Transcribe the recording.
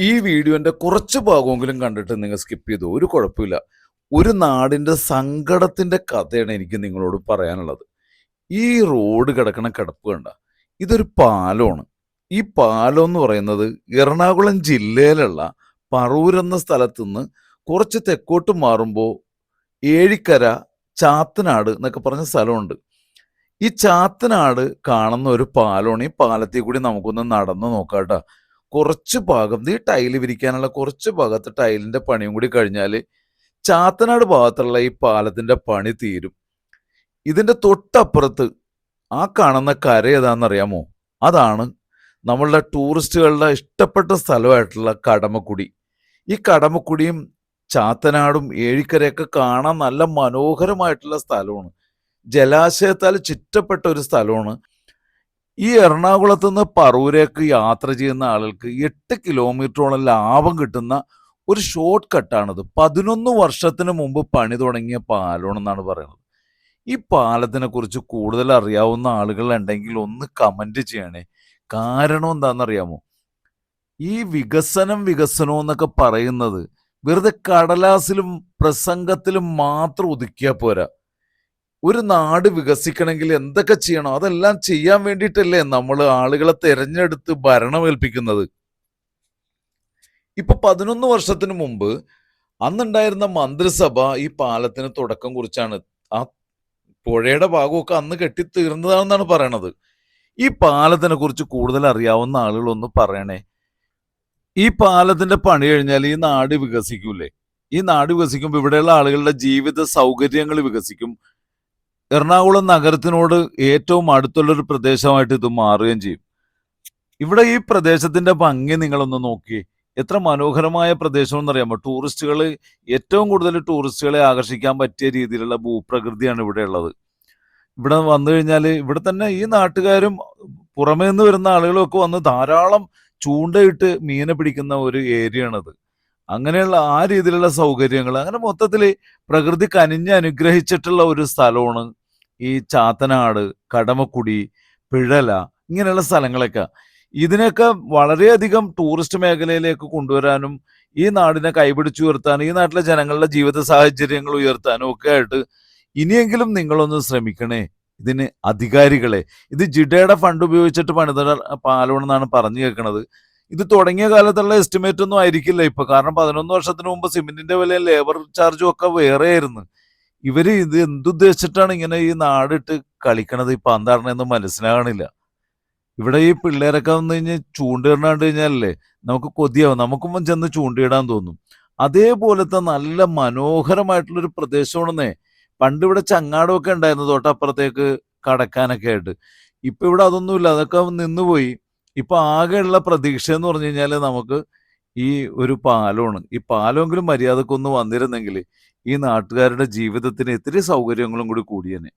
ഈ വീഡിയോന്റെ കുറച്ച് ഭാഗമെങ്കിലും കണ്ടിട്ട് നിങ്ങൾ സ്കിപ്പ് ചെയ്തു. ഒരു കുഴപ്പമില്ല. ഒരു നാടിന്റെ സങ്കടത്തിന്റെ കഥയാണ് എനിക്ക് നിങ്ങളോട് പറയാനുള്ളത്. ഈ റോഡ് കിടക്കണ കിടപ്പ് കണ്ട. ഇതൊരു പാലമാണ്. ഈ പാലം എന്ന് പറയുന്നത് എറണാകുളം ജില്ലയിലുള്ള പറവൂർ എന്ന സ്ഥലത്ത് നിന്ന് കുറച്ച് തെക്കോട്ട് മാറുമ്പോൾ ഏഴിക്കര ചാത്തനാട് എന്നൊക്കെ പറഞ്ഞ സ്ഥലമുണ്ട്. ഈ ചാത്തനാട് കാണുന്ന ഒരു പാലമാണ്. ഈ പാലത്തിൽ കൂടി നമുക്കൊന്ന് നടന്നു നോക്കാം കേട്ടോ കുറച്ച് ഭാഗം ഈ ടൈൽ വിരിക്കാനുള്ള കുറച്ച് ഭാഗത്ത് ടൈലിന്റെ പണിയും കൂടി കഴിഞ്ഞാൽ ചാത്തനാട് ഭാഗത്തുള്ള ഈ പാലത്തിന്റെ പണി തീരും. ഇതിന്റെ തൊട്ടപ്പുറത്ത് ആ കാണുന്ന കര ഏതാണെന്നറിയാമോ അതാണ് നമ്മളുടെ ടൂറിസ്റ്റുകളുടെ ഇഷ്ടപ്പെട്ട സ്ഥലമായിട്ടുള്ള കടമക്കുടി. ഈ കടമക്കുടിയും ചാത്തനാടും ഏഴിക്കരയൊക്കെ കാണാൻ നല്ല മനോഹരമായിട്ടുള്ള സ്ഥലമാണ്. ജലാശയത്താൽ ചുറ്റപ്പെട്ട ഒരു സ്ഥലമാണ്. ഈ എറണാകുളത്ത് നിന്ന് പറവൂരേക്ക് യാത്ര ചെയ്യുന്ന ആളുകൾക്ക് എട്ട് കിലോമീറ്ററോളം ലാഭം കിട്ടുന്ന ഒരു ഷോർട്ട് കട്ടാണിത് പതിനൊന്ന് വർഷത്തിന് മുമ്പ് പണി തുടങ്ങിയ പാലമാണെന്നാണ് പറയുന്നത്. ഈ പാലത്തിനെ കുറിച്ച് കൂടുതൽ അറിയാവുന്ന ആളുകൾ ഉണ്ടെങ്കിൽ ഒന്ന് കമന്റ് ചെയ്യണേ. കാരണം എന്താണെന്നറിയാമോ? ഈ വികസനം വികസനം എന്നൊക്കെ പറയുന്നത് വെറുതെ കടലാസിലും പ്രസംഗത്തിലും മാത്രം ഒതുക്കിയാൽ പോരാ. ഒരു നാട് വികസിക്കണമെങ്കിൽ എന്തൊക്കെ ചെയ്യണം? അതെല്ലാം ചെയ്യാൻ വേണ്ടിയിട്ടല്ലേ നമ്മൾ ആളുകളെ തെരഞ്ഞെടുത്ത് ഭരണമേൽപ്പിക്കുന്നത്? ഇപ്പൊ പതിനൊന്ന് വർഷത്തിന് മുമ്പ് അന്നുണ്ടായിരുന്ന മന്ത്രിസഭ ഈ പാലത്തിന് തുടക്കം കുറിച്ചാണ്. ആ പുഴയുടെ ഭാഗമൊക്കെ അന്ന് കെട്ടിത്തീർന്നതാണെന്നാണ് പറയണത്. ഈ പാലത്തിനെ കുറിച്ച് കൂടുതൽ അറിയാവുന്ന ആളുകളൊന്ന് പറയണേ. ഈ പാലത്തിന്റെ പണി കഴിഞ്ഞാൽ ഈ നാട് വികസിക്കൂലേ ഈ നാട് വികസിക്കുമ്പോൾ ഇവിടെയുള്ള ആളുകളുടെ ജീവിത സൗകര്യങ്ങൾ വികസിക്കും. എറണാകുളം നഗരത്തിനോട് ഏറ്റവും അടുത്തുള്ളൊരു പ്രദേശമായിട്ട് ഇത് മാറുകയും ചെയ്യും. ഇവിടെ ഈ പ്രദേശത്തിന്റെ ഭംഗി നിങ്ങളൊന്ന് നോക്കി എത്ര മനോഹരമായ പ്രദേശം എന്നറിയാമോ ടൂറിസ്റ്റുകൾ ഏറ്റവും കൂടുതൽ ടൂറിസ്റ്റുകളെ ആകർഷിക്കാൻ പറ്റിയ രീതിയിലുള്ള ഭൂപ്രകൃതിയാണ് ഇവിടെ ഉള്ളത്. ഇവിടെ വന്നു കഴിഞ്ഞാൽ ഇവിടെ തന്നെ ഈ നാട്ടുകാരും പുറമേ നിന്ന് വരുന്ന ആളുകളൊക്കെ വന്ന് ധാരാളം ചൂണ്ടയിട്ട് മീനെ പിടിക്കുന്ന ഒരു ഏരിയ ആണത് അങ്ങനെയുള്ള ആ രീതിയിലുള്ള സൗകര്യങ്ങൾ അങ്ങനെ മൊത്തത്തിൽ പ്രകൃതി കനിഞ്ഞ് അനുഗ്രഹിച്ചിട്ടുള്ള ഒരു സ്ഥലമാണ് ഈ ചാത്തനാട് കടമക്കുടി പിഴല ഇങ്ങനെയുള്ള സ്ഥലങ്ങളൊക്കെ. ഇതിനൊക്കെ വളരെയധികം ടൂറിസ്റ്റ് മേഖലയിലേക്ക് കൊണ്ടുവരാനും ഈ നാടിനെ കൈപിടിച്ചു ഉയർത്താനും ഈ നാട്ടിലെ ജനങ്ങളുടെ ജീവിത സാഹചര്യങ്ങൾ ഉയർത്താനും ഒക്കെ ആയിട്ട് ഇനിയെങ്കിലും നിങ്ങളൊന്ന് ശ്രമിക്കണേ. ഇതിന് അധികാരികളെ. ഇത് ജിഡയുടെ ഫണ്ട് ഉപയോഗിച്ചിട്ട് പണിത പാലമെന്നാണ് പറഞ്ഞു കേൾക്കുന്നത് ഇത് തുടങ്ങിയ കാലത്തുള്ള എസ്റ്റിമേറ്റ് ഒന്നും ആയിരിക്കില്ല ഇപ്പൊ. കാരണം പതിനൊന്ന് വർഷത്തിന് മുമ്പ് സിമെന്റിന്റെ വിലയും ലേബർ ചാർജും ഒക്കെ വേറെ ആയിരുന്നു ഇവർ ഇത് എന്തുദ്ദേശിച്ചിട്ടാണ് ഇങ്ങനെ ഈ നാടിട്ട് കളിക്കണത്? ഇപ്പൊ എന്താണെന്ന് മനസ്സിലാകണില്ല. ഇവിടെ ഈ പിള്ളേരൊക്കെ വന്നു കഴിഞ്ഞാൽ ചൂണ്ടിടാണ്ട് കഴിഞ്ഞാലല്ലേ നമുക്ക് കൊതിയാവും. നമുക്കും ചെന്ന് ചൂണ്ടിയിടാൻ തോന്നും. അതേപോലത്തെ നല്ല മനോഹരമായിട്ടുള്ളൊരു പ്രദേശമാണെന്നേ പണ്ട് ഇവിടെ ചങ്ങാടമൊക്കെ ഉണ്ടായിരുന്നു തൊട്ടപ്പുറത്തേക്ക് കടക്കാനൊക്കെ ആയിട്ട്. ഇപ്പൊ ഇവിടെ അതൊന്നുമില്ല. അതൊക്കെ നിന്നുപോയി. ഇപ്പൊ ആകെയുള്ള പ്രതീക്ഷ എന്ന് പറഞ്ഞു കഴിഞ്ഞാൽ നമുക്ക് ഈ ഒരു പാലമാണ്. ഈ പാലമെങ്കിലും മര്യാദക്കൊന്ന് വന്നിരുന്നെങ്കിൽ ഈ നാട്ടുകാരുടെ ജീവിതത്തിന് ഇത്തിരി സൗകര്യങ്ങളും കൂടി കൂടിയേനെ